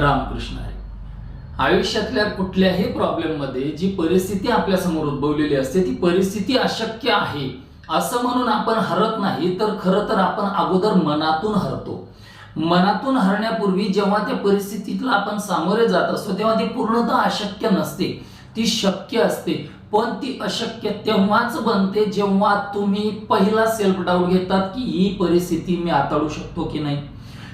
रामकृष्ण आहे. आयुष्यातल्या कुठल्याही प्रॉब्लेममध्ये जी परिस्थिती आपल्यासमोर उद्भवलेली असते ती परिस्थिती अशक्य आहे. असं म्हणून आपण हरत नाही तर खरं तर आपण अगोदर मनातून हरतो. मनातून हरण्यापूर्वी जेव्हा त्या परिस्थितीला आपण सामोरे जात असतो तेव्हा ती पूर्णतः अशक्य नसते. ती शक्य असते पण ती अशक्य तेव्हाच बनते जेव्हा तुम्ही पहिला सेल्फ डाऊट घेतात की ही परिस्थिती मी हाताळू शकतो की नाही?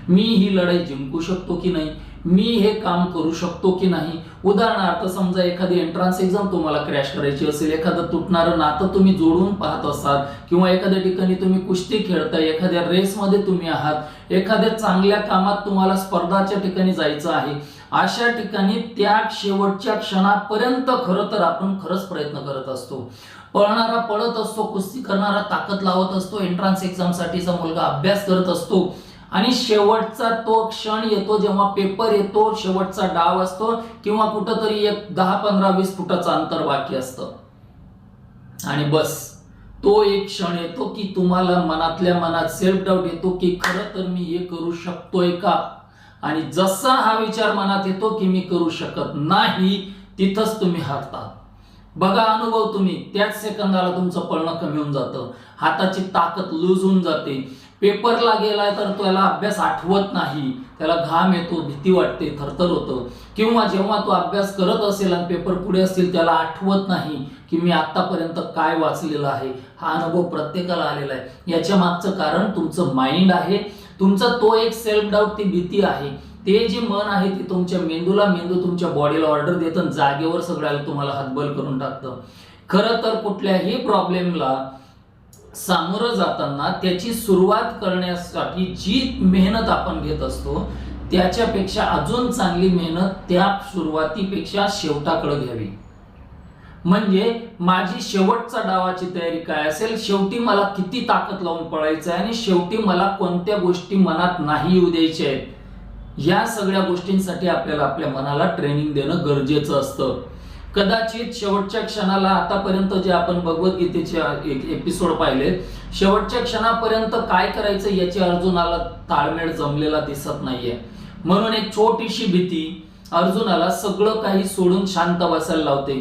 मी ही लढाई जिंकू शकतो की नाही? मी हे काम करू शकतो की नाही? उदाहरणार्थ समजा एखादी एंट्रन्स एक्झाम तुम्हाला क्रॅश करायची असेल एखादं तुटणारं नातं तुम्ही जोडून पाहत असाल किंवा एखाद्या ठिकाणी तुम्ही कुस्ती खेळताय एखाद्या रेसमध्ये तुम्ही आहात एखाद्या चांगल्या कामात तुम्हाला स्पर्धाच्या ठिकाणी जायचं आहे अशा ठिकाणी त्या शेवटच्या क्षणापर्यंत खरं तर आपण खरंच प्रयत्न करत असतो. पळणारा पळत असतो कुस्ती करणारा ताकद लावत असतो एंट्रन्स एक्झामसाठीचा मुलगा अभ्यास करत असतो आणि शेवटचा तो क्षण येतो जेव्हा पेपर येतो शेवटचा डाव असतो किंवा कुठंतरी एक दहा पंधरा वीस फुटाचं अंतर बाकी असतं. आणि बस तो एक क्षण येतो की तुम्हाला मनातल्या मनात सेल्फ डाऊट येतो की खरं तर मी हे करू शकतोय का? आणि जसा हा विचार मनात येतो की मी करू शकत नाही तिथंच तुम्ही हारता. बघा अनुभव तुम्ही त्याच सेकंदाला तुमचं पळणं कमी होऊन जातं. हाताची ताकद लूज होऊन जाते. पेपरला गेलाय तर त्याला अभ्यास आठवत नाही. त्याला घाम येतो भीती वाटते थरथर होतं. किंवा जेव्हा तो अभ्यास करत असेल आणि पेपर पुढे असतील त्याला आठवत नाही की मी आतापर्यंत काय वाचलेलं आहे. हा अनुभव प्रत्येकाला आलेला आहे. याच्या मागचं कारण तुमचं माइंड आहे. तुमचा तो एक सेल्फ डाऊट ती भीती आहे. ते जे मन आहे ते तुमच्या मेंदूला मेंदू तुमच्या बॉडीला ऑर्डर देतं जागेवर सगळ्याला तुम्हाला हातबल करून टाकतं. खरं तर कुठल्याही प्रॉब्लेमला सामोरं जाताना त्याची सुरुवात करण्यासाठी जी मेहनत आपण घेत असतो त्याच्यापेक्षा अजून चांगली मेहनत त्या सुरुवातीपेक्षा शेवटाकडे घ्यावी. म्हणजे माझी शेवटचा डावाची तयारी काय असेल शेवटी मला किती ताकद लावून पळायचं आहे आणि शेवटी मला कोणत्या गोष्टी मनात नाही येऊ द्यायच्या आहेत या सगळ्या गोष्टींसाठी आपल्याला आपल्या मनाला ट्रेनिंग देणं गरजेचं असतं. कदाचित शेवटच्या क्षणाला आतापर्यंत जे आपण भगवद्गीतेचे एपिसोड पाहिले शेवटच्या क्षणापर्यंत काय करायचं याची अर्जुनाला ताळमेळ जमलेला दिसत नाहीये. म्हणून एक छोटीशी भीती अर्जुनाला सगळं काही सोडून शांत बसायला लावते.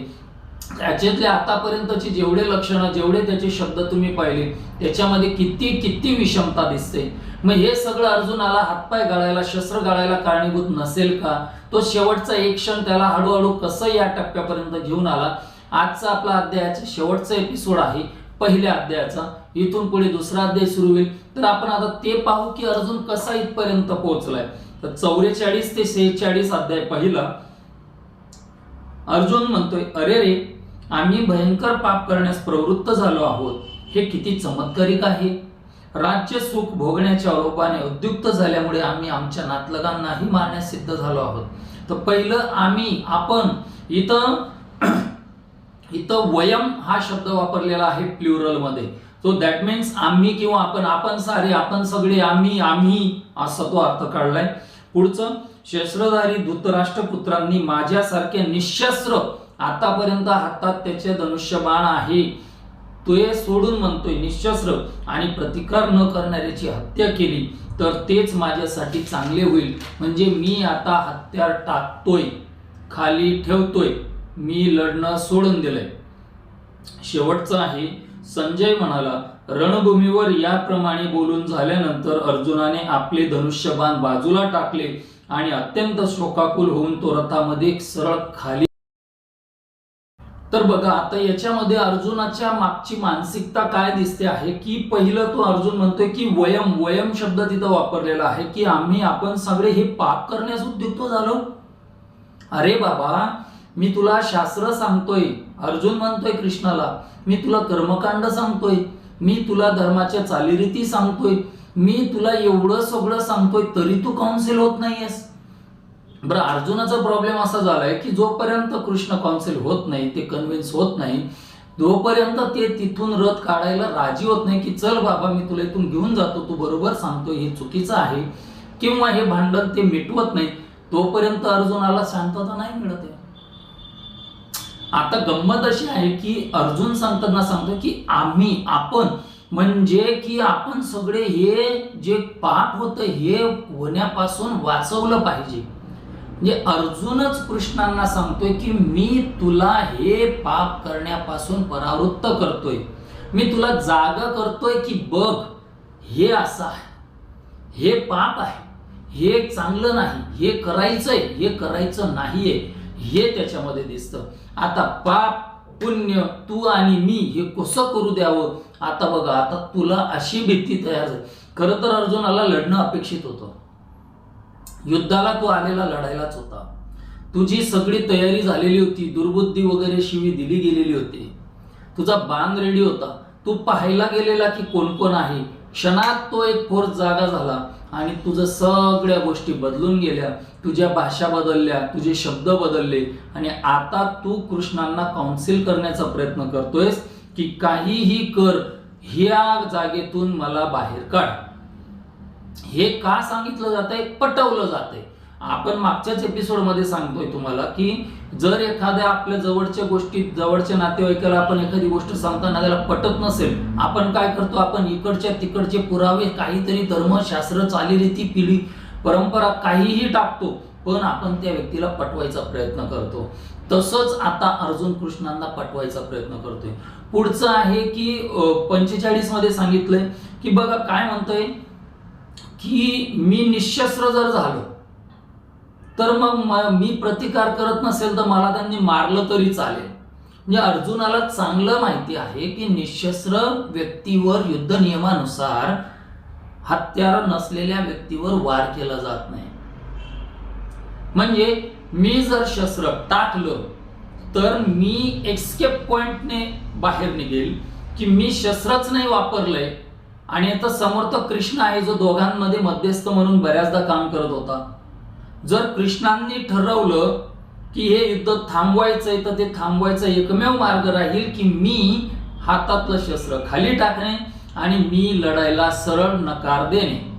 त्याच्यातले आतापर्यंतची जेवढे लक्षणं जेवढे त्याचे शब्द तुम्ही पाहिले त्याच्यामध्ये किती किती विषमता दिसते. मग हे सगळं अर्जुनाला हातपाय गाळायला शस्त्र गाळायला कारणीभूत नसेल का? तो शेवटचा एक क्षण त्याला हळूहळू कसं या टप्प्यापर्यंत घेऊन आला? आजचा आपला अध्यायाचा शेवटचा एपिसोड आहे पहिल्या अध्यायाचा. इथून पुढे दुसरा अध्याय सुरू होईल. तर आपण आता ते पाहू की अर्जुन कसा इथपर्यंत पोहोचलाय. तर चौवेचाळीस ते सेहेचाळीस अध्याय पहिला. अर्जुन म्हणतोय अरे रे आम्ही भयंकर पाप करण्यास प्रवृत्त झालो आहोत. हे किती चमत्कारिक आहे. राज्य सुख भोगण्याच्या लोभाने उद्युक्त झाल्यामुळे आम्ही आमच्या नातलगांनाही मारण्यास सिद्ध झालो आहोत. तर पहिलं आम्ही आपण इथं इथं वयम हा शब्द वापरलेला आहे प्लुरलमध्ये सो दॅट मीन्स आम्ही किंवा आपण आपण सारे आपण सगळे आम्ही आम्ही असा तो अर्थ काढलाय. पुढचं शस्त्रधारी धृतराष्ट्र माझ्यासारख्या निशस्त्र आतापर्यंत हातात त्याचे धनुष्यबाण आहे. तो हे सोडून म्हणतोय निशस्त्र आणि प्रतिकार न करणाऱ्याची हत्या केली तर तेच माझ्यासाठी चांगले होईल. म्हणजे मी आता हत्यार टाकतोय खाली ठेवतोय मी लढणं सोडून दिलंय. शेवटचं आहे संजय म्हणाला रणभूमीवर याप्रमाणे बोलून झाल्यानंतर अर्जुनाने आपले धनुष्यबाण बाजूला टाकले आणि अत्यंत शोकाकुल होऊन तो रथामध्ये सरळ खाली तर बघा आता याच्यामध्ये अर्जुनाच्या मागची मानसिकता काय दिसते आहे की पहिलं तो अर्जुन म्हणतोय की वयम वयम शब्द तिथं वापरलेला आहे की आम्ही आपण सगळे हे पाप करण्यास उद्युक्त झालो. अरे बाबा मी तुला शास्त्र सांगतोय अर्जुन म्हणतोय कृष्णाला मी तुला कर्मकांड सांगतोय मी तुला धर्माच्या चालीरीती सांगतोय मी तुला एवढं सगळं सांगतोय तरी तू काउन्सिल होत नाहीयेस. बरं अर्जुनाचा प्रॉब्लेम असा झालाय की जोपर्यंत कृष्ण कॉन्सिल होत नाही ते कन्व्हिन्स होत नाही जोपर्यंत ते तिथून रथ काढायला राजी होत नाही की चल बाबा मी तुला इथून घेऊन जातो तू बरोबर सांगतो हे चुकीचं आहे. किंवा हे भांडण ते मिटवत नाही तोपर्यंत अर्जुनाला शांतता नाही मिळत आहे. आता गंमत अशी आहे की अर्जुन सांगताना सांगतो की आम्ही आपण म्हणजे की आपण सगळे हे जे पाप होतं हे होण्यापासून वाचवलं पाहिजे. म्हणजे अर्जुनच कृष्णांना सांगतोय की मी तुला हे पाप करण्यापासून परावृत्त करतोय. मी तुला जाग करतोय की बघ हे असं आहे हे पाप आहे हे चांगलं नाही हे करायचंय हे करायचं नाहीये हे त्याच्यामध्ये दिसतं. आता पाप पुण्य तू आणि मी हे कसं करू द्यावं? आता बघा आता तुला अशी भीती तयार झाली. खरं तर अर्जुनाला लढणं अपेक्षित होतं. युद्धाला तू आलेला लढायलाच होता. तुझी सगळी तयारी झालेली होती दुर्बुद्धी वगैरे शिवी दिली गेलेली होती. तुझा बांध रेडी होता. तू पाहायला गेलेला की कोण कोण आहे. क्षणात तो एक फोर्स जागा झाला आणि तुझं सगळ्या गोष्टी बदलून गेल्या. तुझ्या भाषा बदलल्या तुझे शब्द बदलले आणि आता तू कृष्णांना काउन्सिल करण्याचा प्रयत्न करतोयस की काहीही कर ह्या जागेतून मला बाहेर काढ. हे का सांगितलं जात आहे पटवलं जात आहे आपण मागच्याच एपिसोडमध्ये सांगतोय तुम्हाला की जर एखाद्या आपल्या जवळच्या गोष्टी जवळच्या नातेवाईकाला आपण एखादी गोष्ट सांगताना त्याला पटत नसेल आपण काय करतो? आपण इकडच्या तिकडचे पुरावे काहीतरी धर्मशास्त्र चालीरीती पिढी परंपरा काहीही टाकतो पण आपण त्या व्यक्तीला पटवायचा प्रयत्न करतो. तसंच आता अर्जुन कृष्णांना पटवायचा प्रयत्न करतोय. पुढचं आहे की पंचेचाळीसमध्ये सांगितलंय की बघा काय म्हणतोय? की मी निशस्त्र जर झालो तर मग मी प्रतिकार करत नसेल तर मला त्यांनी मारलं तरी चालेल. म्हणजे अर्जुनाला चांगलं माहिती आहे की निशस्त्र व्यक्तीवर युद्ध नियमानुसार हत्यार नसलेल्या व्यक्तीवर वार केला जात नाही. म्हणजे मी जर शस्त्र टाकलं तर मी एक्स्केप पॉइंटने बाहेर निघेल की मी शस्त्रच नाही वापरलंय आणि आता समोर तर कृष्ण आहे जो दोघांमध्ये मध्यस्थ म्हणून बऱ्याचदा काम करत होता. जर कृष्णांनी ठरवलं की हे युद्ध थांबवायचंय तर ते थांबवायचा एकमेव मार्ग राहील की मी हातातलं शस्त्र खाली टाकणे आणि मी लढायला सरळ नकार देणे.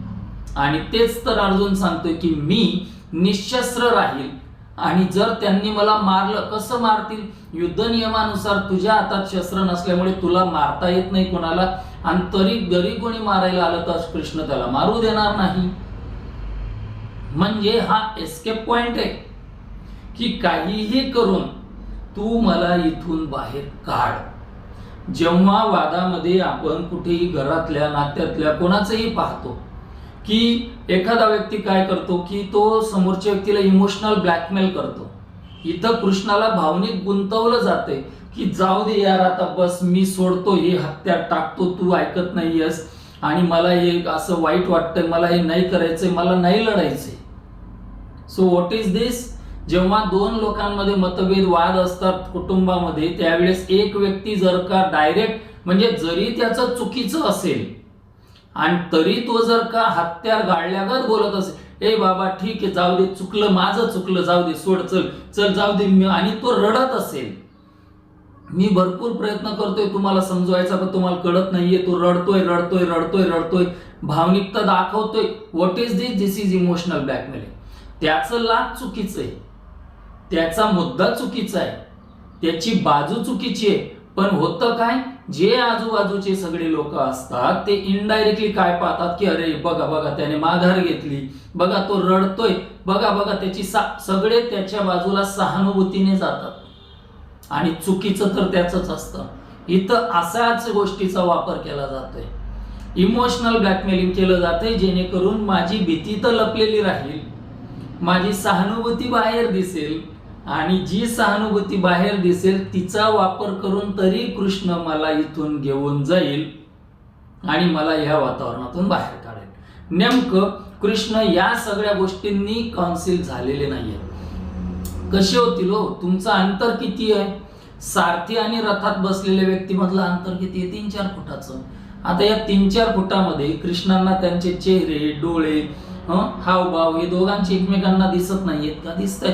आणि तेच तर अर्जुन सांगतोय की मी निशस्त्र राहील. आणि जर त्यांनी मला मारलं कसं मारतील? युद्ध नियमानुसार तुझ्या हातात शस्त्र नसल्यामुळे तुला मारता येत नाही कोणाला. आणि तरी जरी कोणी मारायला आलं तर कृष्ण त्याला मारू देणार नाही. म्हणजे हा एस्केप पॉइंट आहे. की काहीही करून तू मला इथून बाहेर काढ. जेव्हा वादामध्ये आपण कुठेही घरातल्या नात्यातल्या कोणाचंही पाहतो की एखादा व्यक्ती काय करतो की तो समोरच्या व्यक्तीला इमोशनल ब्लॅकमेल करतो. इथं कृष्णाला भावनिक गुंतवलं जाते की जाऊ दे यार आता बस मी सोडतो हे हत्या टाकतो तू ऐकत नाहीयस. आणि मला हे असं वाईट वाटतंय मला हे नाही करायचंय मला नाही लढायचंय. सो व्हॉट इज दिस जेव्हा दोन लोकांमध्ये मतभेद वाद असतात कुटुंबामध्ये त्यावेळेस एक व्यक्ती जर का डायरेक्ट म्हणजे जरी त्याचं चुकीचं असेल आणि तरी तो जर का हत्यार गाळल्यागत बोलत असेल ए बाबा ठीक आहे जाऊ दे चुकलं माझं चुकलं जाऊ दे सोड चल चल जाऊ दे मी आणि तो रडत असेल मी भरपूर प्रयत्न करतोय तुम्हाला समजवायचा पण तुम्हाला कळत नाहीये. तो रडतोय रडतोय रडतोय रडतोय. भावनिकता दाखवतोय. What is this this is emotional blackmailing त्याचं लाभ चुकीचं आहे. त्याचा मुद्दा चुकीचा आहे. त्याची बाजू चुकीची आहे. पण होतं काय? जे आजूबाजूचे सगळे लोक असतात ते इनडायरेक्टली काय पाहतात की अरे बघा बघा त्याने माघार घेतली. बघा तो रडतोय. बघा बघा त्याची सा सगळे त्याच्या बाजूला सहानुभूतीने जातात. आणि चुकीचं तर त्याच असतं. इथं असाच गोष्टीचा वापर केला जातोय. इमोशनल ब्लॅकमेलिंग केलं जातंय जेणेकरून माझी भीती तर लपलेली राहील. माझी सहानुभूती बाहेर दिसेल आणि जी सहानुभूती बाहेर दिसेल तिचा वापर करून तरी कृष्ण मला इथून घेऊन जाईल आणि मला या वातावरणातून बाहेर काढेल. नेमकं कृष्ण या सगळ्या गोष्टींनी कॉन्सिल झालेले नाहीये कसे होतील हो? तुमचं अंतर किती आहे? सारथी आणि रथात बसलेल्या व्यक्तीमधलं अंतर किती आहे? तीन चार फुटाचं. आता या तीन चार फुटामध्ये कृष्णांना त्यांचे चेहरे डोळे हावभाव हे दोघांचे एकमेकांना दिसत नाहीयेत का? दिसत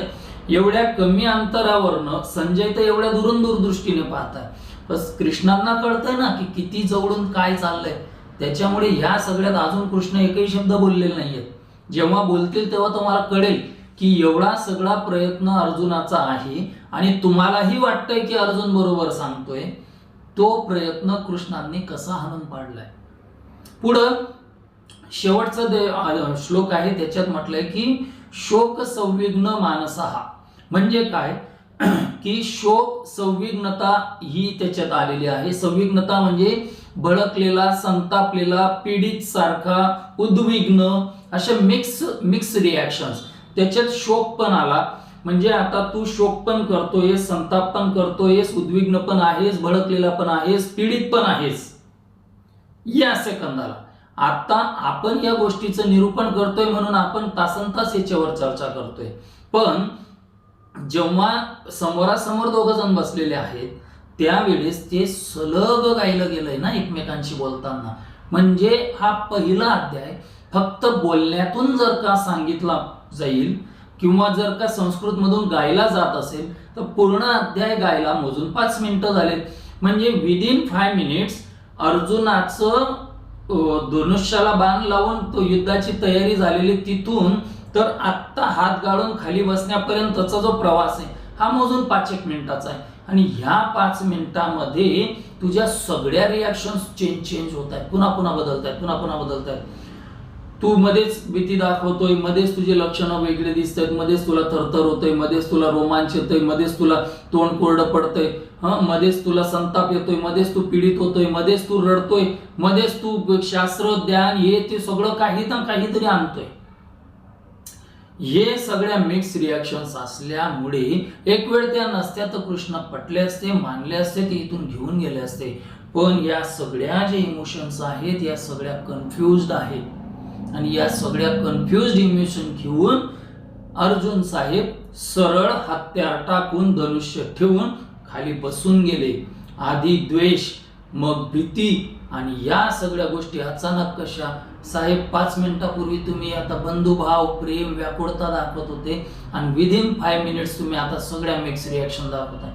एवढ्या कमी अंतरावरनं संजय तर एवढ्या दुरून दूरदृष्टीने पाहताय. बस कृष्णांना कळतंय ना की किती जवळून काय चाललंय. त्याच्यामुळे ह्या सगळ्यात अजून कृष्ण एकही शब्द बोललेले नाहीयेत. जेव्हा बोलतील तेव्हा तुम्हाला कळेल. की एवढा सगळा प्रयत्न अर्जुनाचा आहे आणि तुम्हालाही वाटतंय की अर्जुन बरोबर सांगतोय तो प्रयत्न कृष्णांनी कसा हाणून पाडलाय. पुढं शेवटचा दे- श्लोक आहे त्याच्यात म्हटलंय की शोक संविघ्न मानसहा म्हणजे काय? की शोक संविघ्नता ही त्याच्यात आलेली आहे. संविघ्नता म्हणजे भडकलेला संतापलेला पीडित सारखा उद्विग्न अशा मिक्स मिक्स रिॲक्शन्स त्याच्यात शोक पण आला. म्हणजे आता तू शोक पण करतोयस संताप पण करतोयस उद्विग्न पण आहेस भडकलेला पण आहेस पीडित पण आहेस. या सेकंदाला. आता आपण या गोष्टीचं निरूपण करतोय म्हणून आपण तासन तास याच्यावर चर्चा करतोय. पण जेव्हा समोरासमोर दोघ जण बसलेले आहेत त्यावेळेस ते सलग गायलं गेलंय ना एकमेकांशी बोलताना. म्हणजे हा पहिला अध्याय फक्त बोलण्यातून जर का सांगितला जाईल किंवा जर का संस्कृत मधून गायला जात असेल तर पूर्ण अध्याय गायला मोजून पाच मिनिटं झालेत. म्हणजे विदिन फाय मिनिट्स अर्जुनाचं धनुष्याला बाण लावून तो युद्धाची तयारी झालेली तिथून तर आत्ता हात गाळून खाली बसण्यापर्यंतचा जो प्रवास आहे हा मोजून पाच एक मिनिटाचा आहे. आणि ह्या पाच मिनिटामध्ये तुझ्या सगळ्या रिॲक्शन चेंज चेंज होत आहेत. पुन्हा पुन्हा बदलत आहेत पुन्हा पुन्हा बदलत आहेत. तू मध्येच भीती दाखवतोय मध्येच तुझे लक्षणं वेगळे दिसत आहेत मध्येच तुला थरथर होतोय मध्येच तुला रोमांच येतोय मध्येच तुला तोंड कोरडं पडतंय. हा? मध्येच तुला संताप येतोय मध्येच तू पीडित होतोय मध्येच तू रडतोय मध्येच तू शास्त्र ज्ञान हे ते सगळं काही ना काहीतरी आणतोय. हे सगळ्या मिक्स रिॲक्शन्स असल्यामुळे एक वेळ त्या नसत्या तर कृष्ण पटले असते मानले असते ते इथून घेऊन गेले असते. पण या सगळ्या जे इमोशन्स आहेत या सगळ्या कन्फ्युज्ड आहेत. आणि या सगळ्या कन्फ्युज इमोशन घेऊन अर्जुन साहेब सरळ हत्यार टाकून धनुष्य ठेवून खाली बसून गेले. आधी द्वेष मग भीती आणि या सगळ्या गोष्टी अचानक कशा? साहेब पाच मिनिटापूर्वी तुम्ही आता बंधुभाव प्रेम व्याकुळता दाखवत होते आणि विदिन फाय मिनिट्स तुम्ही आता सगळ्या मिक्स रिॲक्शन दाखवता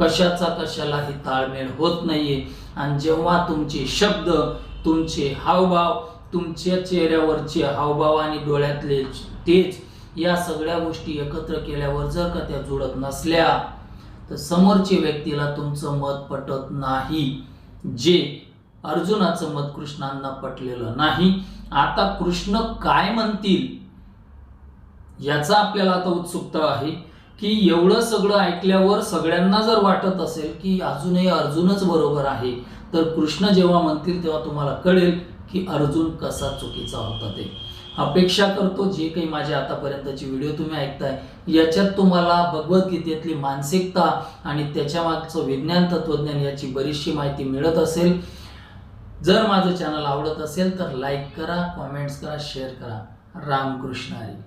कशाचा कशालाही ताळमेळ होत नाहीये. आणि जेव्हा तुमचे शब्द तुमचे हावभाव तुमच्या चेहऱ्यावरचे हावभाव आणि डोळ्यातले तेज या सगळ्या गोष्टी एकत्र केल्यावर जर का त्या जुळत नसल्या तर समोरच्या व्यक्तीला तुमचं मत पटत नाही. जे अर्जुनाचं मत कृष्णांना पटलेलं नाही. आता कृष्ण काय म्हणतील? याचा आपल्याला आता उत्सुकता आहे की एवढं सगळं ऐकल्यावर सगळ्यांना जर वाटत असेल की अजूनही अर्जुनच बरोबर आहे तर कृष्ण जेव्हा म्हणतील तेव्हा तुम्हाला कळेल की अर्जुन कसा चुकीचा होता ते. अपेक्षा करतो जे काही माझे आतापर्यंतची व्हिडिओ तुम्ही ऐकताय याच्यात तुम्हाला भगवद्गीतेतली मानसिकता आणि त्याच्या मागचं विज्ञान तत्वज्ञान याची बरीचशी माहिती मिळत असेल. जर माझं चॅनल आवडत असेल तर लाईक करा कॉमेंट्स करा शेअर करा. रामकृष्ण हरी.